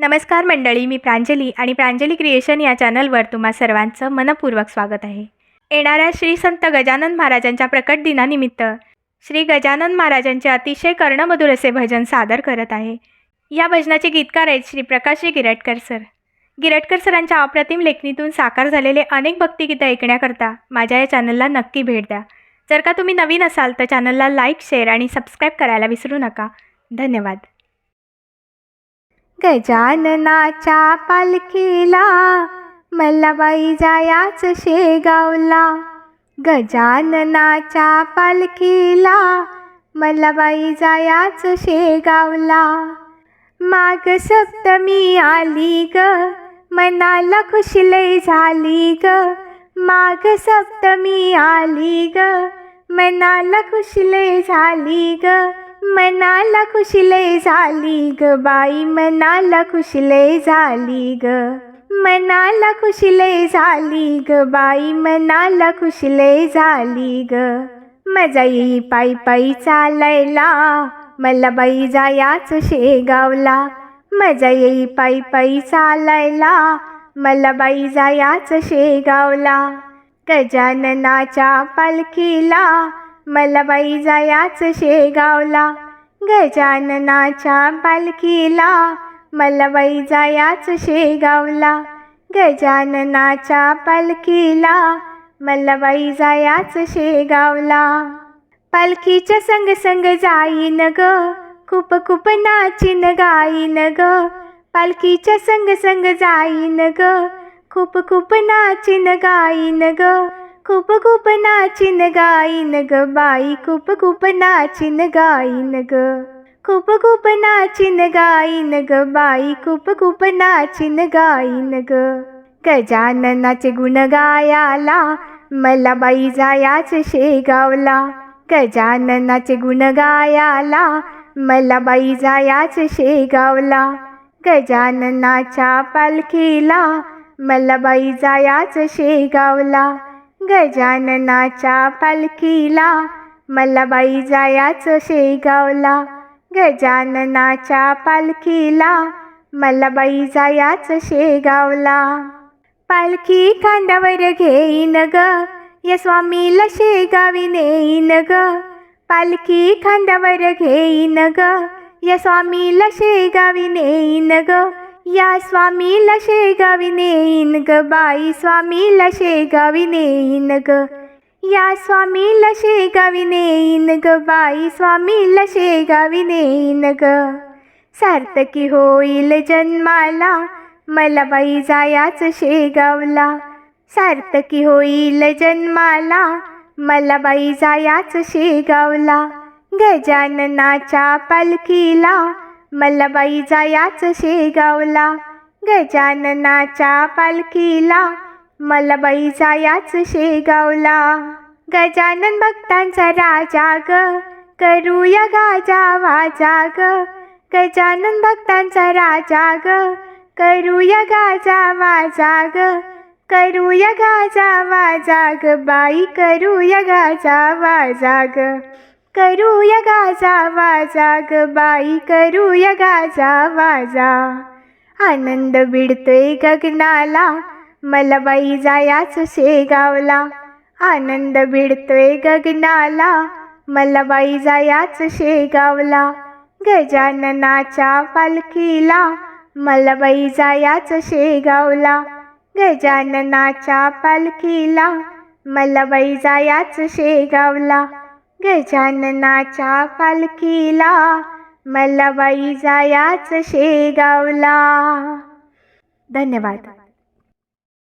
नमस्कार मंडळी मी प्रांजली आणि प्रांजली क्रिएशन या चॅनलवर तुम्हा सर्वांचं मनपूर्वक स्वागत आहे. येणाऱ्या श्री संत गजानन महाराजांच्या प्रकट दिनानिमित्त श्री गजानन महाराजांचे अतिशय कर्णमधुर असे भजन सादर करत आहे. या भजनाचे गीतकार आहेत श्री प्रकाशजी गिरटकर सर. गिरटकर सरांच्या अप्रतिम लेखणीतून साकार झालेले अनेक भक्तिगीतं ऐकण्याकरता माझ्या या चॅनलला नक्की भेट द्या. जर का तुम्ही नवीन असाल तर चॅनलला लाईक शेअर आणि सबस्क्राईब करायला विसरू नका. धन्यवाद. गजाननाच्या पालखीला मल्लाबाई जायाच शेगावला. गजाननाच्या पालखीला मल्लाबाई जायाच शेगावला. माग सप्तमी आली ग मनाला खुशलई झाली ग. माग सप्तमी आली ग मनाला खुशलई झाली ग. मनाला खुशले झाली ग बाई मनाला खुशले झाली ग. मनाला खुशले झाली ग बाई मनाला खुशले झाली ग. मजा येई पायी पायी चालायला मला बाई जायाच शेगावला. मजा येई पायी पायी चालायला मला बाई जायाच शेगावला. गजाननाच्या पालखीला मला बाई जायाच शेगावला गजाननाच्या पालखीला. मला बाई जायाच शेगावला गजाननाच्या पालखीला. मला बाई जायाच शेगावला. पालखीच्या संग संग जाईन ग खूप खूप नाचीन गाईन ग. पालखीच्या संग संग जाईन ग खूप खूप नाचीन गाईन ग. खूप खूप नाचिन गाईन ग बाई खूप खूप नाचिन गाईन ग. खूप खूप नाचिन गाईन ग बाई खूप खूप नाचिन गाईन ग. गजाननाचे गुण गायाला मला बाई जायाच शेगावला. गजाननाचे गुण गायाला मला बाई जायाच शेगावला. गजाननाच्या पालखीला मला बाई जायाच शेगावला. गजाननाच्या पालखीला मला बाई शेगावला. गजाननाच्या पालखीला मला बाई शेगावला. पालखी खांद्यावर घेईन ग या स्वामीला शेगावी नेईन ग. पालखी खांद्यावर घेईन ग या स्वामीला शेगावी नेईन ग. या स्वामीला शेगावी नेईन ग बाई स्वामीला शेगावी नेईन ग. या स्वामीला शेगावी नेईन ग बाई स्वामीला शेगावी नेईन ग. सार्थकी होईल जन्माला मला बाई जायाच शेगावला. सार्थकी होईल जन्माला मला बाई जायाच शेगावला. गजाननाच्या पालखीला मल्लबाईचा याच शेगावला गजाननाच्या पालखीला. मल्लबाईचा याच शेगावला गजानन भक्तांचा राजा ग. करूया गाजा वाजा ग. गजानन भक्तांचा राजा ग. करूया गाजा वाजा ग. करूया गाजा वाजा ग. बाई करूया गाजा वाजा ग. करूया गाजा वाजा ग बाई करूया गाजा वाजा. आनंद बिडतोय गगनाला मला बाई जायाच शेगावला. आनंद बिडतोय गगनाला मला बाई जायाच शेगावला. गजाननाच्या पालखीला मला बाई जायाच शेगावला. गजाननाच्या पालखीला मला बाई जायाच शेगावला. गजाननाच्या पालखीला मला बाई जायाच शेगावला. धन्यवाद.